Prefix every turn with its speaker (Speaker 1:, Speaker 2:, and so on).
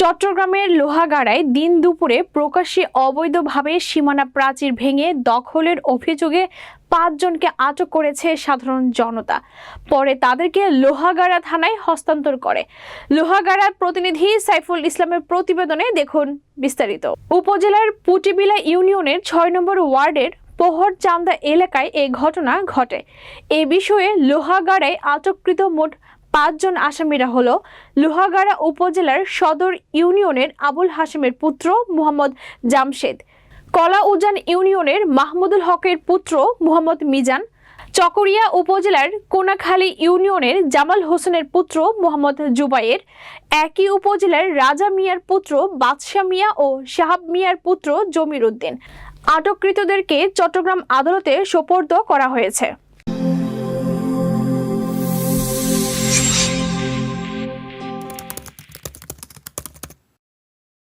Speaker 1: চট্টগ্রামের লোহাগাড়ায় দিন দুপুরে প্রকাশ্যে অবৈধভাবে সীমানা প্রাচীর ভেঙে দখলের অভিযোগে পাঁচজনকে আটক করেছে সাধারণ জনতা। পরে তাদেরকে লোহাগাড়া থানায় হস্তান্তর করে। লোহাগাড়ার প্রতিনিধি সাইফুল ইসলামের প্রতিবেদনে দেখুন বিস্তারিত। উপজেলার পুটিবিলা ইউনিয়নের ছয় নম্বর ওয়ার্ডের পোহর চান্দা এলাকায় এই ঘটনা ঘটে। এ বিষয়ে লোহাগাড়ায় আটককৃত মোট পাঁচজন আসামিরা হলো লোহাগাড়া উপজেলার সদর ইউনিয়নের আবুল হাসিমের পুত্র মোহাম্মদ জামশেদ, কলা উজান ইউনিয়নের মাহমুদুল হকের পুত্র মোহাম্মদ মিজান, চকরিয়া উপজেলার কোনাখালী ইউনিয়নের জামাল হোসেনের পুত্র মোহাম্মদ জুবাইয়ের একই উপজেলার রাজা মিয়ার পুত্র বাদশাহ মিয়া ও শাহাব মিয়ার পুত্র জমির উদ্দিন। আটককৃতদেরকে চট্টগ্রাম আদালতে সোপর্দ করা হয়েছে।